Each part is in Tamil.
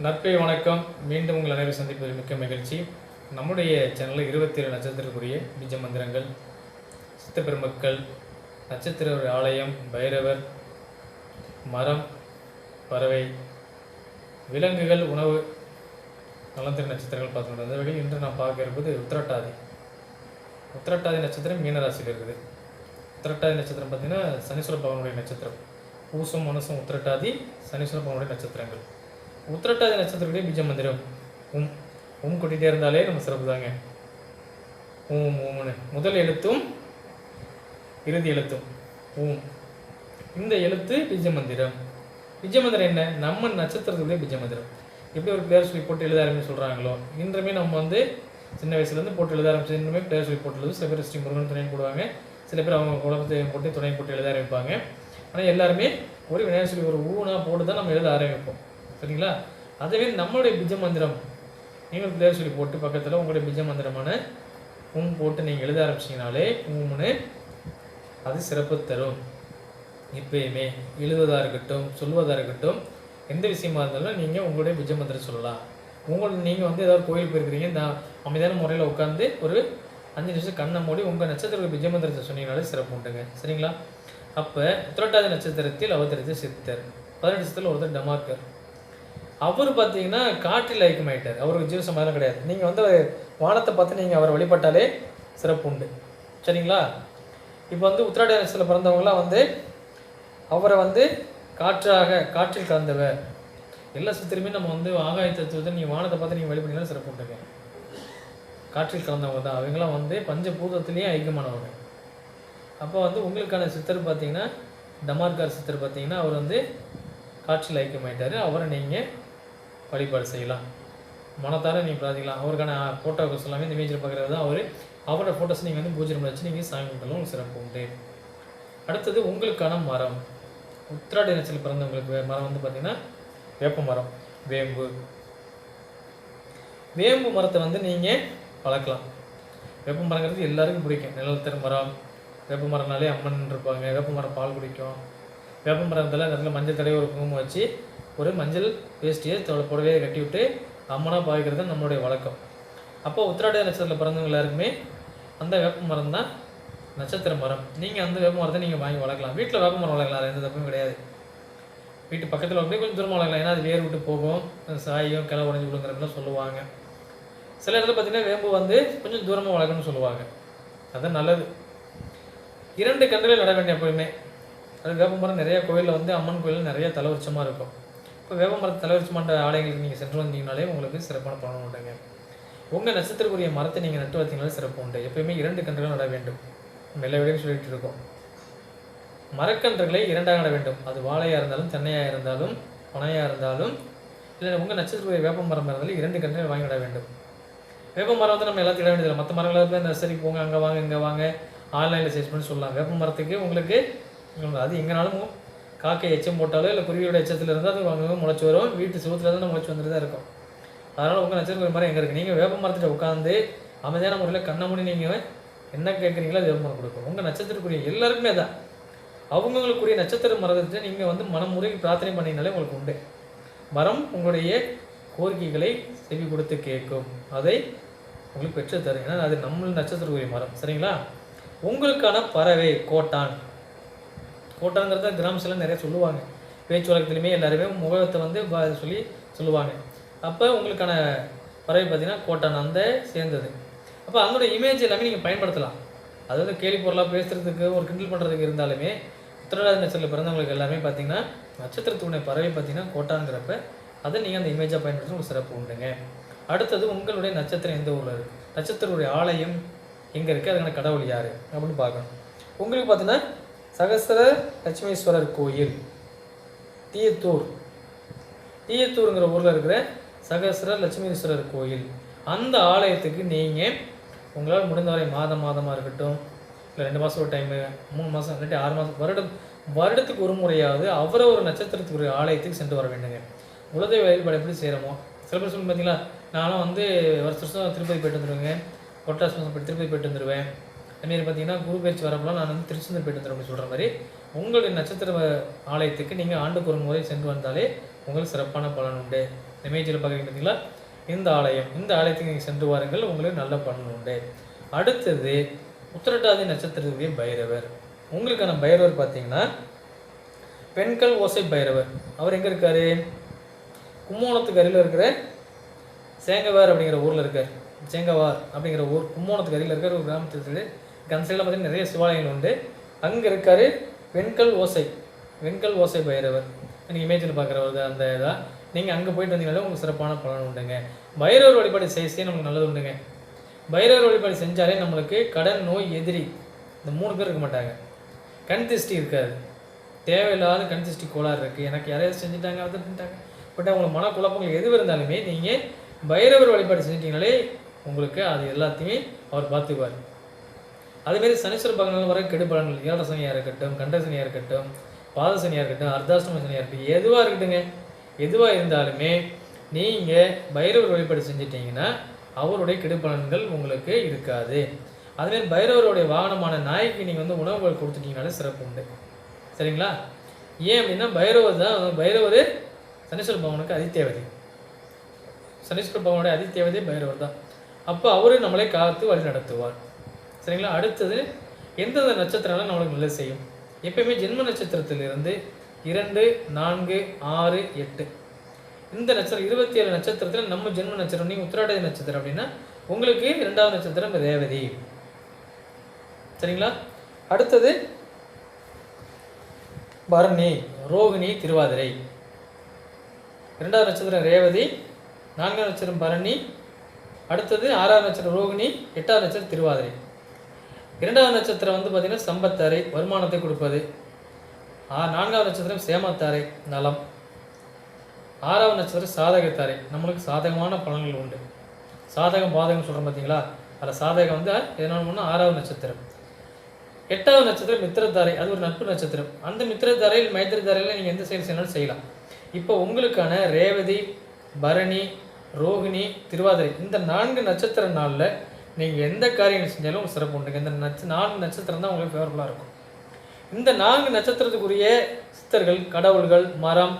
நற்பை வணக்கம். மீண்டும் உங்கள் அனைவரும் சந்திப்பதில் மிக்க மகிழ்ச்சி. நம்முடைய சேனலில் இருபத்தி ஏழு நட்சத்திரக்குரிய பீஜ மந்திரங்கள் சித்த பெருமக்கள் நட்சத்திர ஆலயம் பைரவர் மரம் பறவை விலங்குகள் உணவு நலந்திர நட்சத்திரங்கள் பார்த்துட்டு அந்த வகையில் இன்று நான் பார்க்க இருப்பது உத்திரட்டாதி. உத்திரட்டாதி நட்சத்திரம் மீனராசியில் இருக்குது. உத்திரட்டாதி நட்சத்திரம் பார்த்திங்கன்னா சனீஸ்வர பகவானுடைய நட்சத்திரம். பூசம் மனசும் உத்திரட்டாதி சனீஸ்வர பகவானுடைய நட்சத்திரங்கள். உத்திரட்டாதி நட்சத்திரத்துடைய பீஜ மந்திரம். உம் உம் கொட்டிகிட்டே இருந்தாலே நம்ம சிறப்பு தாங்க. ஓம் ஓம்னு முதல் எழுத்தும் இறுதி எழுத்தும். ஓம் இந்த எழுத்து பீஜ மந்திரம். பீஜ மந்திரம் என்ன? நம்ம நட்சத்திரத்துக்குள்ளே பீஜ மந்திரம். எப்படி ஒரு பேர் சொல்லி போட்டு எழுத ஆரம்பிச்சு சொல்கிறாங்களோ இன்றுமே நம்ம வந்து சின்ன வயசுலேருந்து போட்டு எழுத ஆரம்பிச்சு இன்னுமே பேர் சொல்லி போட்டு எழுது சில பேர் ஸ்ரீ முருகன் துணை போடுவாங்க. சில பேர் அவங்க குழந்தையும் போட்டு துணை போட்டு எழுத ஆரம்பிப்பாங்க. ஆனால் எல்லாருமே ஒரு விநாயகர் சொல்லி ஒரு ஊனா போட்டு தான் நம்ம எழுத ஆரம்பிப்போம். சரிங்களா? அதுவே நம்மளுடைய பிஜ மந்திரம். நீங்கள் பேர் சொல்லி போட்டு பக்கத்தில் உங்களுடைய பிஜ மந்திரமான உம் போட்டு நீங்கள் எழுத ஆரம்பிச்சிங்கனாலே உம்னு அது சிறப்பு தரும். எப்பயுமே எழுதுவதாக இருக்கட்டும் சொல்வதாக இருக்கட்டும் எந்த விஷயமா இருந்தாலும் நீங்கள் உங்களுடைய பிஜ மந்திரம் சொல்லலாம். உங்களுக்கு நீங்கள் வந்து ஏதாவது கோயில் போயிருக்கிறீங்க இந்த அமைதியான முறையில் உட்காந்து ஒரு அஞ்சு நிமிஷம் கண்ணை மூடி உங்கள் நட்சத்திர பிஜ மந்திரத்தை சொன்னீங்கனாலே சிறப்பு உண்டுங்க. சரிங்களா? அப்போ உத்திரட்டாதி நட்சத்திரத்தில் அவதரித்த சித்தர். பதினெட்டு நட்சத்திரத்தில் ஒருத்தர் டமார்க்கர் அவர் பார்த்தீங்கன்னா காற்றில் ஐக்கியமாயிட்டார் அவருக்கு ஜீவ சமாதானம் கிடையாது. நீங்கள் வந்து வானத்தை பார்த்து நீங்கள் அவரை வழிபட்டாலே சிறப்பு உண்டு. சரிங்களா? இப்போ வந்து உத்திராட பிறந்தவங்களாம் வந்து அவரை வந்து காற்றாக காற்றில் கலந்தவர். எல்லா சித்திரமே நம்ம வந்து ஆகாய தத்துவத்தை நீங்கள் வானத்தை பார்த்து நீங்கள் வழிபட்டீங்கன்னா சிறப்பு உண்டுங்க. காற்றில் கலந்தவங்க தான். அவங்களாம் வந்து பஞ்சபூதத்துலேயும் ஐக்கியமானவங்க. அப்போ வந்து உங்களுக்கான சித்தர் பார்த்தீங்கன்னா டமார்கார் சித்தர் பார்த்தீங்கன்னா அவர் வந்து காற்றில் ஐக்கியமாயிட்டார். அவரை நீங்கள் வழிபாடு செய்யலாம். மனத்தார நீங்கள் பிரார்த்திக்கலாம். அவருக்கான ஃபோட்டோஸ் எல்லாமே இந்த இமேஜில் பார்க்குறது தான் அவர். அவரோட ஃபோட்டோஸ் நீங்கள் வந்து பூஜை வச்சு நீங்கள் சாமி கும்பிடலாம் உங்களுக்கு சிறப்பு உண்டு. அடுத்தது உங்களுக்கான மரம். உத்திராட நட்சத்திரத்தில் பிறந்தவங்களுக்கு மரம் வந்து பார்த்திங்கன்னா வேப்ப மரம் வேம்பு. வேம்பு மரத்தை வந்து நீங்கள் வளர்க்கலாம். வேப்ப மரங்கிறது எல்லாருக்கும் பிடிக்கும். நிழல் மரம் வேப்ப மரம்னாலே அம்மன் இருப்பாங்க. வேப்ப மரம் பால் குடிக்கும். வேப்ப மரத்தில் அந்த இடத்துல மஞ்சள் தடவை ஒரு குங்குமம் வச்சு ஒரு மஞ்சள் வேஷ்டியை தோட புடவையை கட்டி விட்டு அம்மனாக பாய்க்கிறது நம்மளுடைய வழக்கம். அப்போ உத்திராட நட்சத்திரத்தில் பிறந்தவங்க எல்லாருக்குமே அந்த வேப்ப மரம் தான் நட்சத்திர மரம். நீங்கள் அந்த வேப்ப மரத்தை நீங்கள் வாங்கி வளர்க்கலாம். வீட்டில் வேப்ப மரம் வளர்க்கலாம். எந்த தப்பும் கிடையாது. வீட்டு பக்கத்தில் வந்து கொஞ்சம் தூரமாக வளர்க்கலாம். ஏன்னா அது வேர் விட்டு போகும். சாயும் கிளை உடஞ்சி விடுங்கிறதுலாம் சொல்லுவாங்க. சில இடத்துல பார்த்தீங்கன்னா வேம்பு வந்து கொஞ்சம் தூரமாக வளர்க்கணும்னு சொல்லுவாங்க. அதுதான் நல்லது. இரண்டு கன்றுகள் நட வேண்டிய எப்பவுமே அது வேப்ப மரம் நிறைய கோயிலில் வந்து அம்மன் கோயிலில் நிறைய தலைவருச்சமாக இருக்கும். இப்போ வேப்ப மரத்து தலைவரிச்சமாட்ட ஆலைகளுக்கு நீங்கள் சென்று வந்தீங்கனாலே உங்களுக்கு சிறப்பான பலன் உண்டுங்க. உங்கள் நட்சத்திரக்குரிய மரத்தை நீங்கள் நட்டு வைத்தீங்கனாலே சிறப்பு உண்டு. எப்பயுமே இரண்டு கன்றுகள் நட வேண்டும். நம்ம எல்லா சொல்லிட்டு இருக்கோம். மரக்கன்றுகளை இரண்டாக நட வேண்டும். அது வாழையாக இருந்தாலும் தென்னையாக இருந்தாலும் பனையாக இருந்தாலும் இல்லை உங்கள் நட்சத்திரக்குரிய வேப்ப மரம் இருந்தாலும் இரண்டு கன்றுகள் வாங்கி நட வேண்டும். வேப்ப மரம் வந்து நம்ம எல்லாத்தையும் இட வேண்டியதில்லை. மற்ற மரங்களாக போய் நர்சரிக்கு போங்க அங்கே வாங்க இங்கே வாங்க ஆன்லைனில் சர்ச் பண்ணி சொல்லலாம் வேப்ப மரத்துக்கு உங்களுக்கு அது எங்கேனாலும் காக்கை எச்சம் போட்டாலோ இல்லை குருவியோட எச்சத்தில் இருந்தால் அது வாங்க முளைச்சி வரும். வீட்டு சுவத்தில் தான் முளைச்சி வந்துட்டு தான் இருக்கும். அதனால் உங்கள் நட்சத்திர மரம் எங்கே இருக்குது நீங்கள் வேப்ப மரத்திட்ட உட்காந்து அமைதியான முறையில் கண்ணை மூடி நீங்கள் என்ன கேட்குறீங்களோ அது வேப்ப மரம் கொடுக்கும். உங்கள் நட்சத்திரக்குரிய எல்லாருக்குமே தான் அவங்களுக்குரிய நட்சத்திர மரத்தை நீங்கள் வந்து மனமுறை பிரார்த்தனை பண்ணினாலே உங்களுக்கு உண்டு. மரம் உங்களுடைய கோரிக்கைகளை செவி கொடுத்து கேட்கும். அதை உங்களுக்கு பெற்று தரும் ஏன்னா அது நம்ம நட்சத்திரக்குரிய மரம். சரிங்களா? உங்களுக்கான பறவை கோட்டான். கோட்டாங்கிறத கிராமத்தில் நிறைய சொல்லுவாங்க. பேச்சு வழக்கத்துலையுமே எல்லாருமே முகத்தை வந்து சொல்லி சொல்லுவாங்க. அப்போ உங்களுக்கான பறவை பார்த்தீங்கன்னா கோட்டான் அந்த சேர்ந்தது. அப்போ அதோட இமேஜ் எல்லாமே நீங்கள் பயன்படுத்தலாம். அது வந்து கேலி பொருளாக பேசுகிறதுக்கு ஒரு கிண்டல் பண்ணுறதுக்கு இருந்தாலுமே உத்திரடாதி நட்சத்திரத்தில் பிறந்தவங்களுக்கு எல்லாமே பார்த்தீங்கன்னா நட்சத்திரத்துடைய பறவை பார்த்தீங்கன்னா கோட்டாங்கிறப்ப அதை நீங்கள் அந்த இமேஜாக பயன்படுத்தி ஒரு சிறப்பு உண்டுங்க. அடுத்தது உங்களுடைய நட்சத்திரம் எந்த ஊரில் இருக்குது நட்சத்திரத்துடைய ஆலயம் எங்கே இருக்குது அதுக்கான கடவுள் யார்? அப்படின்னு பார்க்கணும். உங்களுக்கு பார்த்தீங்கன்னா சகசர லட்சுமீஸ்வரர் கோயில் தீயத்தூர். தீயத்தூருங்கிற ஊரில் இருக்கிற சகசர லட்சுமீஸ்வரர் கோயில். அந்த ஆலயத்துக்கு நீங்கள் உங்களால் முடிந்தவரை மாதம் மாதமாக இருக்கட்டும் இல்லை ரெண்டு மாதம் ஒரு டைமு மூணு மாதம் இல்லாட்டி ஆறு மாதம் வருடம் வருடத்துக்கு ஒரு முறையாவது அவரை ஒரு நட்சத்திரத்துக்கு ஒரு ஆலயத்துக்கு சென்று வர வேண்டுங்க. குலதெய்வ வழிபாடு எப்படி செய்கிறோமோ சில பேர் சொல்லி பார்த்தீங்களா நானும் வந்து வருஷ வருஷம் திருப்பதி போயிட்டு வந்துடுவேங்க கொட்டாசி மாதம் திருப்பதி போயிட்டு வந்துடுவேன் அதுமாரி பார்த்தீங்கன்னா குரு பயிற்சி வரப்பெல்லாம் நான் வந்து திருச்செந்தூர் போயிட்டு வந்துடுறேன் அப்படின்னு சொல்கிற மாதிரி. உங்களுடைய நட்சத்திர ஆலயத்துக்கு நீங்கள் ஆண்டுக்கு ஒரு முறை சென்று வந்தாலே உங்களுக்கு சிறப்பான பலன் உண்டு. இமேஜில் பார்க்குறீங்க பார்த்தீங்களா இந்த ஆலயம் இந்த ஆலயத்துக்கு நீங்கள் சென்று வாருங்கள் உங்களுக்கு நல்ல பலன் உண்டு. அடுத்தது உத்திரட்டாதி நட்சத்திரத்துடைய பைரவர். உங்களுக்கான பைரவர் பார்த்தீங்கன்னா பெண்கள் ஓசை பைரவர். அவர் எங்கே இருக்கார்? கும்போணத்துக்கு அருகில் இருக்கிற சேங்கவார் அப்படிங்கிற ஊரில் இருக்கார். சேங்கவார் அப்படிங்கிற ஊர் கும்போணத்துக்கு அருகில் இருக்கிற ஒரு கிராமத்தில் அந்த சைடில் பார்த்தீங்கன்னா நிறைய சிவாலயங்கள் உண்டு. அங்கே இருக்கார் வெண்கல் ஓசை. வெண்கல் ஓசை பைரவர். நீங்கள் இமேஜில் பார்க்குறவர் அந்த இதாக நீங்கள் அங்கே போயிட்டு வந்தீங்கனாலே உங்களுக்கு சிறப்பான பலன் உண்டுங்க. பைரவர் வழிபாடு செய்ய செய்ய நமக்கு நல்லது உண்டுங்க. பைரவர் வழிபாடு செஞ்சாலே நம்மளுக்கு கடன் நோய் எதிரி இந்த மூணு பேர் இருக்க மாட்டாங்க. கண் திருஷ்டி இருக்காது. தேவையில்லாத கண் திருஷ்டி கோளாறு இருக்குது எனக்கு யாரையாவது செஞ்சுட்டாங்க அதை பண்ணிட்டாங்க பட் அவங்களுக்கு மனக்குழப்பங்கள் எது இருந்தாலுமே நீங்கள் பைரவர் வழிபாடு செஞ்சிட்டிங்கனாலே உங்களுக்கு அது எல்லாத்தையுமே அவர் பார்த்துக்குவார். அதேமாரி சனீஸ்வர பகவான் வர கெடு பலன்கள் ஏழரை சனியாக இருக்கட்டும் கண்ட சனியாக இருக்கட்டும் பாத சனியாக இருக்கட்டும் அர்த்தாஷ்டம சனியாக இருக்கட்டும் எதுவாக இருக்கட்டுங்க எதுவாக இருந்தாலுமே நீங்கள் பைரவர் வழிபாடு செஞ்சிட்டிங்கன்னா அவருடைய கெடுபலன்கள் உங்களுக்கு இருக்காது. அதுமாரி பைரவருடைய வாகனமான நாய்க்கு நீங்கள் வந்து உணவுகள் கொடுத்துட்டீங்கனாலே சிறப்பு உண்டு. சரிங்களா? ஏன் அப்படின்னா பைரவர் தான் பைரவர் சனீஸ்வர பகவானுக்கு அதித்தேவதை. சனீஸ்வர பகவானுடைய அதித்தேவதை பைரவர் தான். அப்போ அவரு நம்மளை காத்து வழி நடத்துவார் சரிங்களா? அடுத்தது எந்தெந்த நட்சத்திரம்லாம் நம்மளுக்கு நல்லது செய்யும்? எப்பயுமே ஜென்ம நட்சத்திரத்திலிருந்து இரண்டு நான்கு ஆறு எட்டு. இந்த நட்சத்திரம் இருபத்தி ஏழு நட்சத்திரத்தில் நம்ம ஜென்ம நட்சத்திரம் நீங்கள் உத்திராடதி நட்சத்திரம் அப்படின்னா உங்களுக்கு இரண்டாவது நட்சத்திரம் ரேவதி. சரிங்களா? அடுத்தது பரணி ரோகிணி திருவாதிரை. இரண்டாவது நட்சத்திரம் ரேவதி நான்காவது நட்சத்திரம் பரணி. அடுத்தது ஆறாவது நட்சத்திரம் ரோகிணி எட்டாவது நட்சத்திரம் திருவாதிரை. இரண்டாவது நட்சத்திரம் வந்து பார்த்திங்கன்னா சம்பத்தாரை வருமானத்தை கொடுப்பது. ஆ நான்காவது நட்சத்திரம் சேமத்தாரை நலம். ஆறாவது நட்சத்திரம் சாதகத்தாரை. நம்மளுக்கு சாதகமான பலன்கள் உண்டு. சாதகம் பாதகம் சொல்கிறோம் பார்த்தீங்களா அதில் சாதகம் வந்து எதனால ஒன்று ஆறாவது நட்சத்திரம். எட்டாவது நட்சத்திரம் மித்திரத்தாரை. அது ஒரு நட்பு நட்சத்திரம். அந்த மித்திரத்தாரையில் மைத்திரத்தாரையில் நீங்கள் எந்த செயல் செய்யணும் செய்யலாம். இப்போ உங்களுக்கான ரேவதி பரணி ரோகிணி திருவாதிரை இந்த நான்கு நட்சத்திர நாளில் நீங்கள் எந்த காரியம் செஞ்சாலும் சிறப்பு உண்டுங்க. இந்த நட்ச நான்கு நட்சத்திரம் தான் உங்களுக்கு ஃபேவரபுளாக இருக்கும். இந்த நான்கு நட்சத்திரத்துக்குரிய சித்தர்கள் கடவுள்கள் மரம்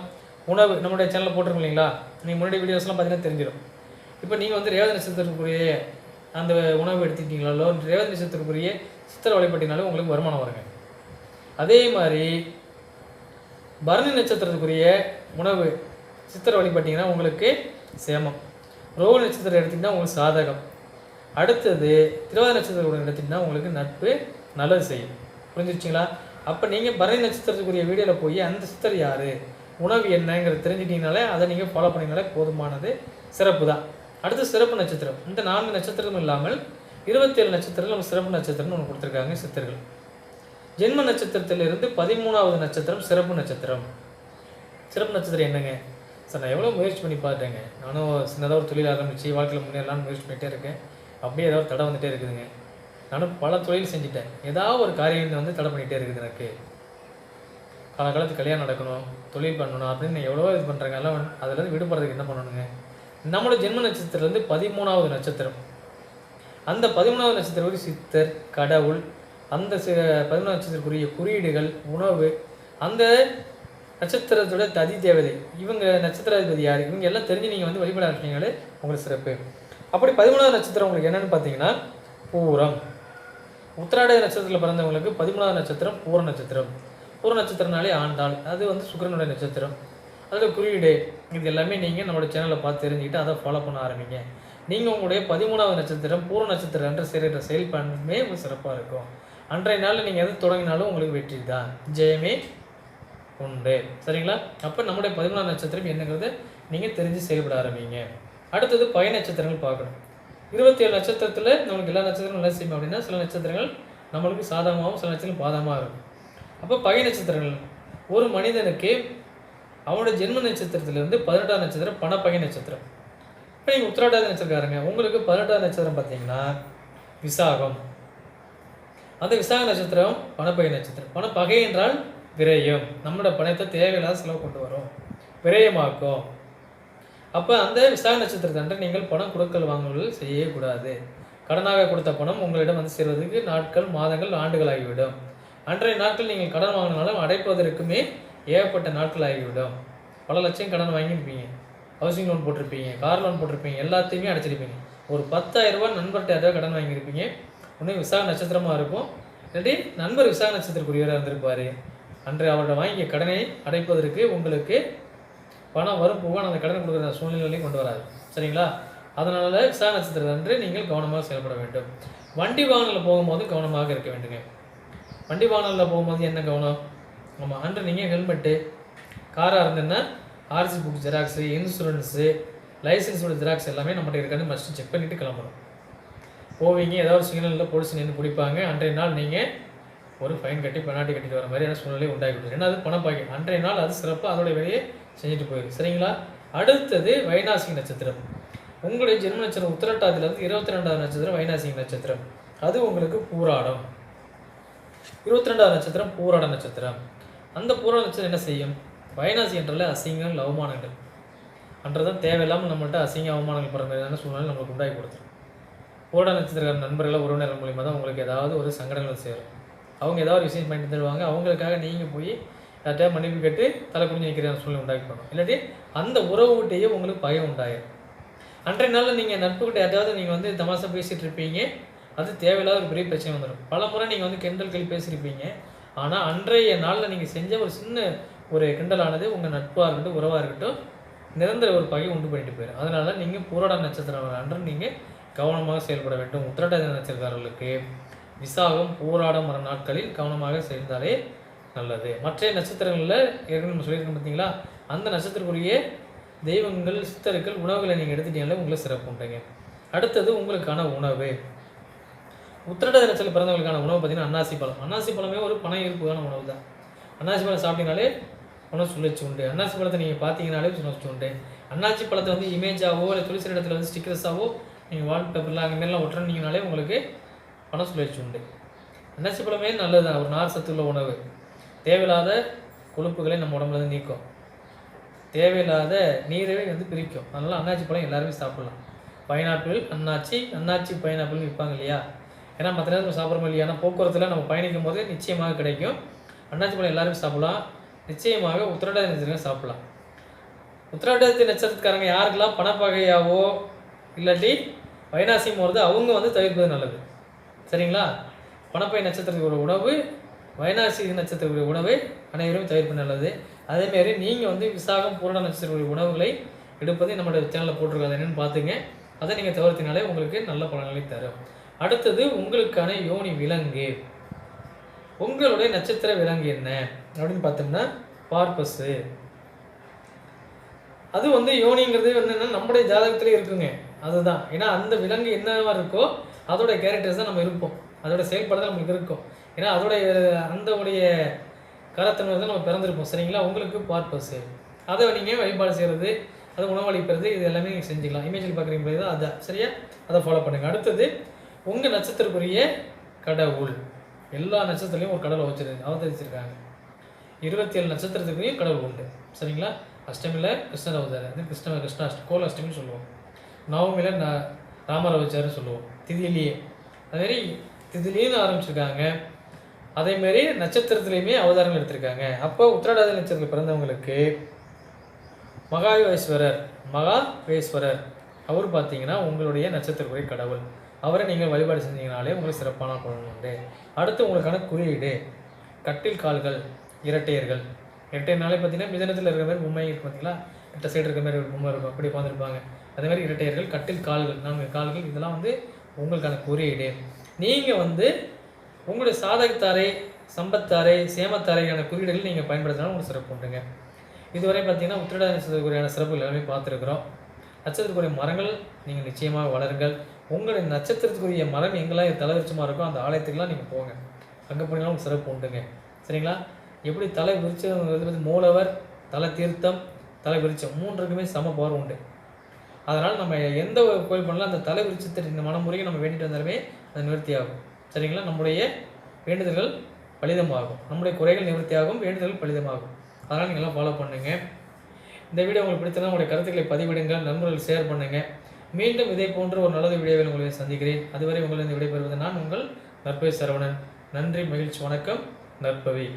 உணவு நம்மளுடைய சேனலில் போட்டிருக்கோம் இல்லைங்களா? நீங்கள் முன்னாடி வீடியோஸ்லாம் பார்த்தீங்கன்னா தெரிஞ்சிடும் இப்போ நீங்கள் வந்து ரேவதி நட்சத்திரத்துக்குரிய அந்த உணவு எடுத்துக்கிட்டீங்களோ ரேவதி நட்சத்திரத்துக்குரிய சித்திர வழிபட்டினாலும் உங்களுக்கு வருமானம் வருங்க. அதே மாதிரி பரணி நட்சத்திரத்துக்குரிய உணவு சித்திர வழிபட்டிங்கன்னா உங்களுக்கு சேமம். ரோக நட்சத்திரம் எடுத்திங்கன்னா உங்களுக்கு சாதகம். அடுத்தது திருவாதிரை நட்சத்திரம் எடுத்திங்கன்னா உங்களுக்கு நட்பு நல்லது செய்யும். புரிஞ்சிருச்சிங்களா? அப்போ நீங்கள் பரணி நட்சத்திரத்துக்குரிய வீடியோவில் போய் அந்த சித்தர் யார்? உணவு என்னங்கிறத தெரிஞ்சிட்டிங்கனாலே அதை நீங்கள் ஃபாலோ பண்ணிங்கனாலே போதுமானது. சிறப்பு தான். அடுத்து சிறப்பு நட்சத்திரம். இந்த நான்கு நட்சத்திரமும் இல்லாமல் இருபத்தேழு நட்சத்திரத்தில் நம்ம சிறப்பு நட்சத்திரம்னு ஒன்று கொடுத்துருக்காங்க சித்தர்கள். ஜென்ம நட்சத்திரத்திலிருந்து பதிமூணாவது நட்சத்திரம் சிறப்பு நட்சத்திரம். சிறப்பு நட்சத்திரம் என்னங்க? சார் நான் எவ்வளோ முயற்சி பண்ணி பார்த்தேங்க நானும் சின்னதாக ஒரு தொழில் ஆரம்பித்து வாழ்க்கையில் முன்னேறலாம்னு முயற்சி பண்ணிகிட்டே இருக்கேன். அப்படியே ஏதாவது தடை வந்துகிட்டே இருக்குதுங்க. நானும் பல தொழில் செஞ்சுட்டேன். ஏதாவது ஒரு காரியம் வந்து தடை பண்ணிகிட்டே இருக்குது எனக்கு. காலகாலத்து கல்யாணம் நடக்கணும் தொழில் பண்ணணும் அப்படின்னு நான் எவ்வளோ இது பண்ணுறாங்க எல்லாம் அதுலேருந்து விடுபடுறதுக்கு என்ன பண்ணணுங்க? நம்மளோட ஜென்ம நட்சத்திரத்துலேருந்து பதிமூணாவது நட்சத்திரம். அந்த பதிமூணாவது நட்சத்திரம் சித்தர் கடவுள் அந்த சி பதிமூணாவது நட்சத்திரக்குரிய குறியீடுகள் உணவு அந்த நட்சத்திரத்தோட ததி தேவதை. இவங்க நட்சத்திராதிபதி யார்? இவங்க எல்லாம் தெரிஞ்சு நீங்கள் வந்து வழிபட ஆரம்பிச்சீங்களே உங்களுக்கு சிறப்பு. அப்படி பதிமூணாவது நட்சத்திரம் உங்களுக்கு என்னென்னு பார்த்தீங்கன்னா பூரம். உத்திராடைய நட்சத்திரத்தில் பிறந்தவங்களுக்கு பதிமூணாவது நட்சத்திரம் பூர நட்சத்திரம். பூர நட்சத்திரனாலே ஆண்டாள் அது வந்து சுக்கரனுடைய நட்சத்திரம். அதில் குறியீடு. இது எல்லாமே நீங்கள் நம்மளோட சேனலில் பார்த்து தெரிஞ்சுக்கிட்டு அதை ஃபாலோ பண்ண ஆரம்பிங்க. நீங்கள் உங்களுடைய பதிமூணாவது நட்சத்திரம் பூர நட்சத்திரம் என்று செய்கிற செயல்பாடுமே உங்களுக்கு சிறப்பாக இருக்கும். அன்றைய நாளில் நீங்கள் எது தொடங்கினாலும் உங்களுக்கு வெற்றி தான். ஜெயமே உண்டு. சரிங்களா? அப்போ நம்முடைய பதிமூணாவது நட்சத்திரம் என்னங்கிறத நீங்கள் தெரிஞ்சு செயல்பட ஆரம்பிங்க. அடுத்தது பய நட்சத்திரங்கள் பார்க்கணும். இருபத்தி ஏழு நட்சத்திரத்தில் நம்மளுக்கு எல்லா நட்சத்திரங்களும் நல்லா செய்யும் அப்படின்னா சில நட்சத்திரங்கள் நம்மளுக்கு சாதகமாகவும் சில நட்சத்திரம் பாதகமாக இருக்கும். அப்போ பகை நட்சத்திரங்கள். ஒரு மனிதனுக்கு அவனோட ஜென்ம நட்சத்திரத்திலிருந்து பதினெட்டாம் நட்சத்திரம் பணப்பகை நட்சத்திரம். இப்போ நீங்கள் உத்திராட்டாத நட்சத்திரக்காரங்க உங்களுக்கு பதினெட்டாம் நட்சத்திரம் பார்த்தீங்கன்னா விசாகம். அந்த விசாக நட்சத்திரம் பணப்பகை நட்சத்திரம். பணப்பகை என்றால் விரயம். நம்மளோட பணத்தை தேவையில்லாத செலவு கொண்டு வரும். விரயமாக்கும். அப்போ அந்த விசாக நட்சத்திரத்தன்று நீங்கள் பணம் கொடுக்கல் வாங்குதல் செய்யவே கூடாது. கடனாக கொடுத்த பணம் உங்களிடம் வந்து சேர்வதற்கு நாட்கள் மாதங்கள் ஆண்டுகள் ஆகிவிடும். அன்றைய நாட்கள் நீங்கள் கடன் வாங்கினாலும் அடைப்பதற்குமே ஏகப்பட்ட நாட்கள் ஆகிவிடும். பல லட்சம் கடன் வாங்கியிருப்பீங்க. ஹவுசிங் லோன் போட்டிருப்பீங்க கார் லோன் போட்டிருப்பீங்க எல்லாத்தையுமே அடைச்சிருப்பீங்க. ஒரு பத்தாயிரம் ரூபாய் நண்பர்கிட்ட ஏதாவது கடன் வாங்கியிருப்பீங்க. ஒன்று விசாக நட்சத்திரமாக இருக்கும். இல்லாட்டி நண்பர் விசாக நட்சத்திரக்குரியவராக இருந்திருப்பார். அன்று அவர்கிட்ட வாங்கிய கடனை அடைப்பதற்கு உங்களுக்கு பணம் வரும் புகழ் அந்த கடன் கொடுக்குற சூழ்நிலையும் கொண்டு வராது சரிங்களா? அதனால விசா நட்சத்திரம் அன்று நீங்கள் கவனமாக செயல்பட வேண்டும். வண்டி வாகனத்தில் போகும்போது கவனமாக இருக்க வேண்டுங்க. வண்டி வாகனத்தில் போகும்போது என்ன கவனம்? ஆமாம் அன்று நீங்கள் ஹெல்மெட்டு காராக இருந்ததுன்னா ஆர்சி புக் ஜெராக்ஸு இன்சூரன்ஸு லைசன்ஸோட ஜெராக்ஸ் எல்லாமே நம்மகிட்ட இருக்கான்னு மஸ்ட் செக் பண்ணிவிட்டு கிளம்பணும். போவீங்க ஏதாவது சிக்னலில் போலீஸ் நின்று பிடிப்பாங்க. அன்றைய நாள் நீங்கள் ஒரு ஃபைன் கட்டி பெனால்ட்டி கட்டிட்டு வர மாதிரியான சூழ்நிலை உண்டாகிவிடும். ஏன்னா அது பணம் பாக்கி அன்றைய நாள் அது சிறப்பாக அதோட வெளியே செஞ்சுட்டு போயிடும் சரிங்களா? அடுத்தது வைனாசி நட்சத்திரம். உங்களுடைய ஜென்ம நட்சத்திரம் உத்திரட்டாதிலிருந்து இருபத்தி ரெண்டாவது நட்சத்திரம் வைனாசி நட்சத்திரம். அது உங்களுக்கு பூராடம். இருபத்தி ரெண்டாவது நட்சத்திரம் பூராட நட்சத்திரம். அந்த பூராட நட்சத்திரம் என்ன செய்யும்? வைனாசி என்றால அசிங்கம் அவமானங்கள். அன்றதான் தேவையில்லாமல் நம்மள்கிட்ட அசிங்க அவமானங்கள் படுற மாதிரியான சூழ்நிலை நம்மளுக்கு உண்டாகி கொடுத்துரும். பூராட நட்சத்திர நண்பர்கள் உறவினர் மூலியமாக தான் உங்களுக்கு ஏதாவது ஒரு சங்கடங்கள் சேரும். அவங்க ஏதாவது ஒரு விஷயம் பண்ணி தருவாங்க அவங்களுக்காக நீங்கள் போய் யார்கிட்டயா மன்னிப்பு கேட்டு தலை குடிஞ்சு நிற்கிற சூழ்நிலை உண்டாக்கணும் இல்லாட்டி அந்த உறவுகிட்டேயே உங்களுக்கு பயம் உண்டாயிரும். அன்றைய நாளில் நீங்கள் நட்புக்கிட்ட ஏதாவது நீங்கள் வந்து தமாசா பேசிகிட்டு இருப்பீங்க. அது தேவையில்லாத ஒரு பெரிய பிரச்சனை வந்துடும் பல முறை நீங்கள் வந்து கிண்டல் கேள்வி பேசியிருப்பீங்க ஆனால் அன்றைய நாளில் நீங்கள் செஞ்ச ஒரு சின்ன ஒரு கிண்டலானது உங்கள் நட்பாக இருக்கட்டும் உறவாக இருக்கட்டும் நிரந்தர ஒரு பகை உண்டு பண்ணிட்டு போயிடும் அதனால் நீங்கள் பூராட நட்சத்திரம் அன்று நீங்கள் கவனமாக செயல்பட வேண்டும். உத்திரட்ட நட்சத்திரக்காரர்களுக்கு விசாகம் போராடம் வர நாட்களில் கவனமாக சேர்ந்தாலே நல்லது. மற்ற நட்சத்திரங்களில் ஏற்கனவே நம்ம சொல்லியிருக்கோம் பார்த்தீங்களா? அந்த நட்சத்திரக்குரிய தெய்வங்கள் சித்தர்கள் உணவுகளை நீங்கள் எடுத்துட்டீங்களே உங்களுக்கு சிறப்பு உண்டுங்க. அடுத்தது உங்களுக்கான உணவு. உத்திரட தினத்தில் பிறந்தவங்களுக்கான உணவு பார்த்தீங்கன்னா அன்னாசி பழம். அன்னாசி பழமே ஒரு பண ஈர்ப்புக்கான உணவு தான். அன்னாசி பழம் சாப்பிட்டீங்கனாலே உணவு சுழற்சி உண்டு. அன்னாசி பழத்தை நீங்கள் பார்த்தீங்கனாலே சுழற்சி உண்டு. அன்னாசி பழத்தை வந்து இமேஜாவோ இல்லை துளசி இடத்துல வந்து ஸ்டிக்கர்ஸாவோ நீங்கள் வால்பேப்பரில் அங்கே மாதிரிலாம் ஒட்டுறீங்கனாலே உங்களுக்கு பண சுழற்சி உண்டு. அன்னாசி பழமே நல்லது தான் ஒரு நார் சத்துள்ள உணவு. தேவையில்லாத கொழுப்புகளை நம்ம உடம்புலேருந்து நீக்கும். தேவையில்லாத நீரவே வந்து பிரிக்கும். அதனால் அன்னாச்சி பழம் எல்லாருமே சாப்பிடலாம். பைனாப்பிள் அன்னாச்சி அன்னாச்சி பைனாப்பிள்னு விற்பாங்க இல்லையா? ஏன்னா மற்ற நேரம் நம்ம சாப்பிட்றோம் இல்லையா? ஆனால் போக்குவரத்தில் நம்ம பயணிக்கும் போது நிச்சயமாக கிடைக்கும். அன்னாச்சி பழம் எல்லாருமே சாப்பிடலாம். நிச்சயமாக உத்திரட்டாதி நட்சத்திரம் சாப்பிடலாம். உத்திரட்டாதி நட்சத்திரக்காரங்க யாருக்கெல்லாம் பணப்பகையாவோ இல்லாட்டி வைனாசியம் போகிறது அவங்க வந்து தவிர்ப்பது நல்லது. சரிங்களா? பணப்பை நட்சத்திரத்துக்கு உணவு வைனாசி நட்சத்திரத்துடைய உணவை அனைவரும் தவிர்ப்பு நல்லது. அதேமாரி நீங்கள் வந்து விசாகம் பூரண நட்சத்திரத்துடைய உணவுகளை எடுப்பதை நம்மளுடைய சேனலில் போட்டிருக்காது என்னென்னு பார்த்துங்க அதை நீங்கள் தவிர்த்தினாலே உங்களுக்கு நல்ல பலன்களை தரும். அடுத்தது உங்களுக்கான யோனி விலங்கு. உங்களுடைய நட்சத்திர விலங்கு என்ன? அப்படின்னு பார்த்தோம்னா பார்ப்பஸு அது வந்து யோனிங்கிறது வந்து நம்முடைய ஜாதகத்திலே இருக்குங்க. அதுதான். ஏன்னா அந்த விலங்கு என்னவா இருக்கோ அதோட கேரக்டர்ஸ் தான் நம்ம இருப்போம். அதோட செயல்பாடு தான் நம்மளுக்கு இருக்கும். ஏன்னா அதோடைய அந்த உடைய தான் நம்ம பிறந்திருப்போம். சரிங்களா? உங்களுக்கு பர்பஸ் அதை நீங்கள் வழிபாடு செய்கிறது அதை உணவளிக்கிறது இது எல்லாமே நீங்கள் செஞ்சுக்கலாம். இமேஜில் பார்க்குறீங்க அதான். சரியா? அதை ஃபாலோ பண்ணுங்கள் அடுத்தது உங்கள் நட்சத்திரக்குரிய கடவுள். எல்லா நட்சத்திரத்துலையும் ஒரு கடவுளை வச்சிரு அவதரிச்சிருக்காங்க. இருபத்தி ஏழு நட்சத்திரத்துக்குரிய கடவுள் உண்டு. சரிங்களா? அஷ்டமியில் கிருஷ்ணர் அவதாரம். அது கிருஷ்ண கிருஷ்ணா அஷ்ட கோல அஷ்டமின்னு சொல்லுவோம். நவமியில் ந ராமரை அவதாரம் சொல்லுவோம். திதியிலேயே. அதுமாரி திதிலேயும் ஆரம்பிச்சிருக்காங்க. அதேமாரி நட்சத்திரத்துலேயுமே அவதாரம் எடுத்திருக்காங்க. அப்போ உத்திராடாத நட்சத்திரத்தில் பிறந்தவங்களுக்கு மகாவேஸ்வரர் மகாவேஸ்வரர். அவர் பார்த்தீங்கன்னா உங்களுடைய நட்சத்திரக்குரிய கடவுள். அவரை நீங்கள் வழிபாடு செஞ்சீங்கனாலே உங்களுக்கு சிறப்பான பலன் உண்டு. அடுத்து உங்களுக்கான குறியீடு. கட்டில் கால்கள் இரட்டையர்கள். இரட்டையர்னாலே பார்த்தீங்கன்னா மிதனத்தில் இருக்கிற மாதிரி பொம்மை இருக்கு பார்த்தீங்களா எட்ட சைடு இருக்கிற மாதிரி ஒரு பொம்மை இருக்கும் அப்படி உட்காந்துருப்பாங்க அதே மாதிரி இரட்டையர்கள் கட்டில் கால்கள் நான்கு கால்கள் இதெல்லாம் வந்து உங்களுக்கான குறியீடு நீங்கள் வந்து உங்களுடைய சாதகத்தாரை சம்பத்தாரை சேமத்தாரைக்கான குறியீடுகள் நீங்கள் பயன்படுத்தினாலும் உங்களுக்கு சிறப்பு உண்டுங்க. இதுவரை பார்த்தீங்கன்னா உத்திரட சிறப்புகள் சிறப்பு எல்லாமே பார்த்துருக்குறோம். நட்சத்திரத்துக்குரிய மரங்கள் நீங்கள் நிச்சயமாக வளருங்கள். உங்களுடைய நட்சத்திரத்துக்குரிய மரம் எங்கெல்லாம் தலைவிருச்சமாக இருக்கோ அந்த ஆலயத்துக்குலாம் நீங்கள் போங்க. அங்கே போனீங்கன்னா உங்களுக்கு சிறப்பு உண்டுங்க. சரிங்களா? எப்படி தலை விரிச்சங்கிறது மூலவர் தலை தீர்த்தம் தலை விரிச்சம் மூன்றுக்குமே சம பவர் உண்டு. அதனால் நம்ம எந்த ஒரு கோயில் பண்ணலாம் அந்த தலை விரிச்சத்தை இந்த மனமுறையை நம்ம வேண்டிட்டு வந்தாலுமே அது நிவர்த்தி ஆகும் சரிங்களா? நம்முடைய வேண்டுதல்கள் பலிதமாகும். நம்முடைய குறைகள் நிவர்த்தியாகும் வேண்டுதல்கள் பலிதமாகும். அதனால் நீங்கள்லாம் ஃபாலோ பண்ணுங்கள் இந்த வீடியோ உங்களுக்கு பிடித்தனா உங்களுடைய கருத்துக்களை பதிவிடுங்கள் நண்பர்கள் ஷேர் பண்ணுங்கள் மீண்டும் இதே போன்ற ஒரு நல்லது வீடியோவில் உங்களை சந்திக்கிறேன். அதுவரை உங்களிடம் விடைபெறுவது நான் உங்கள் நற்பவி சரவணன். நன்றி மகிழ்ச்சி வணக்கம். நற்பவி.